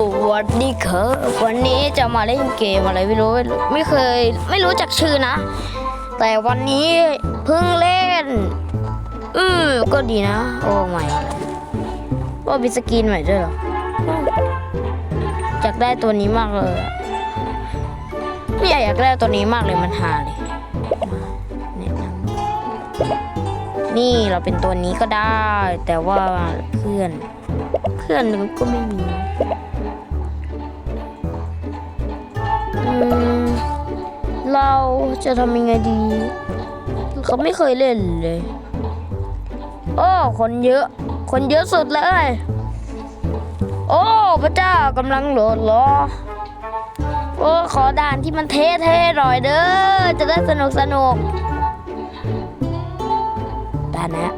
สวัสดีครับวันนี้จะมาเล่นเกมอะไรไม่รู้ไม่เคย ไม่รู้จักชื่อนะ แต่วันนี้เพิ่งเล่น อืมก็ดีนะ โอ้ไม่ว่ามีสกินใหม่ด้วยหรออยากได้ตัวนี้มากเลยไม่อยากอยากได้ตัวนี้มากเลยมันหาเลยนี่เราเป็นตัวนี้ก็ได้ แต่ว่าเพื่อน เพื่อนก็ไม่มี เราจะทำยังไงดี เขาไม่เคยเล่นเลย โอ้ คนเยอะ คนเยอะสุดเลย โอ้ พระเจ้ากำลังโหลดเหรอโอ้ขอด่านที่มันเท่ๆหน่อยเด้อ จะได้สนุกสนุกด่านนะ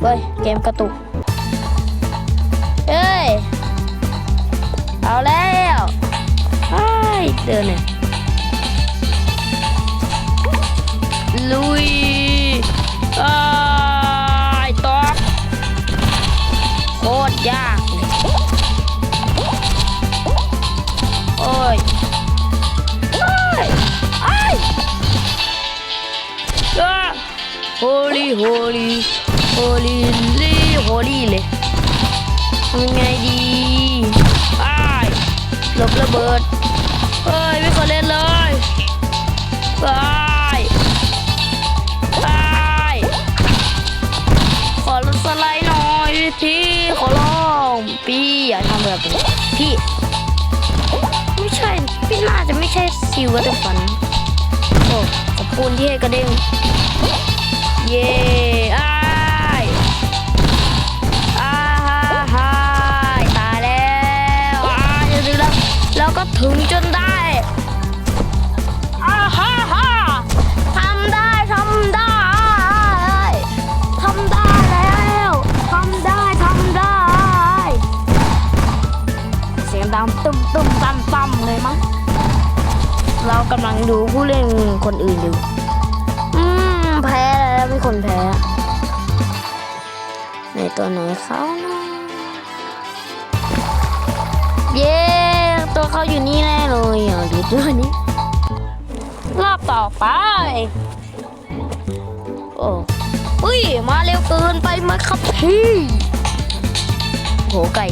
เฮ้ย เกมกระตุกเฮ้ย เอาแล้วไอ้ย เดินเนี่ยลุยไอ้ายตอกโคตรยากเลยโอ้ยโอ้ยไอ้ายอะโฮลี่โฮลี่โฮลี่ลี่โฮลี่เลยทำยังไงดีอ้ายหลบระเบิด เฮ้ยไม่เคยเล่นเลยอ้ายอ้ายขอรถสไลด์หน่อยพี่ขอร้องพี่อย่าทำแบบนี้พี่ ไม่ใช่พี่น่าจะไม่ใช่ซิววัตฟันโอ้ขอบคุณที่ให้กระเด้งเย้อ้ายอาฮาฮาตายแล้วแล้วก็ถึงจน ดังตุ้มตุ้มตั้มตั้มเลยมั้ง เรากำลังดูผู้เล่นคนอื่นอยู่ อืม แพ้แล้วมีคนแพ้ในตัวไหนเขานะเย้ ตัวเขาอยู่นี่แน่เลยอะดูตัวนี้ รอบต่อไป โอ้อุ้ย มาเร็วเกินไปไหมครับพี่โหไก่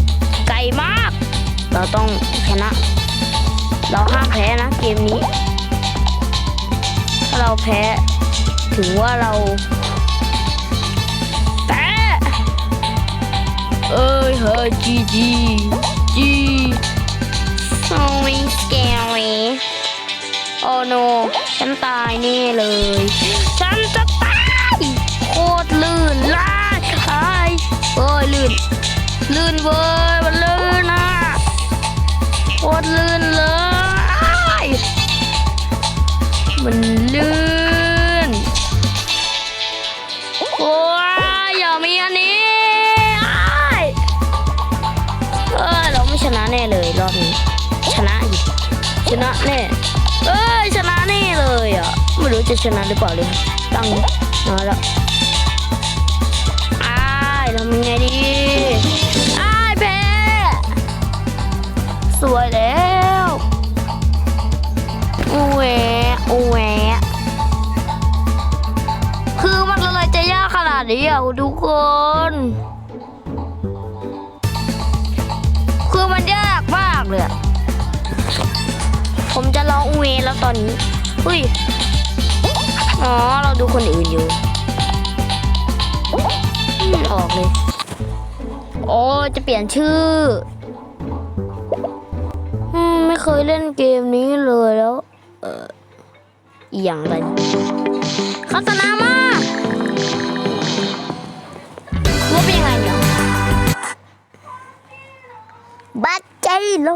ไก่มาก เราต้องชนะ เราห้ามแพ้นะเกมนี้ ถ้าเราแพ้ถึงว่าเราแพ้เอ้ยเฮ้ยจีจีจี sorry scary โอ้ no ฉันตายแน่เลย มีอันนี้อ้ายเออเราไม่ชนะแน่เลยรอบนี้ ชนะอีกชนะแน่เอ้ยชนะแน่เลยอะไม่รู้จะชนะหรือเปล่าเลยตั้งมาแล้วอ้ายทำยังไงดี ยากขนาดนี้อะคุณทุกคน คือมันยากมากเลย ผมจะลองอุเวแล้วตอนนี้ อุ้ย อ๋อ เราดูคนอื่นอยู่ ออกเลย โอ้จะเปลี่ยนชื่อไม่เคยเล่นเกมนี้เลยแล้ว เอออย่างไรโฆษณามาก ว่าเป็นยังไงเนี่ยบัดใจโล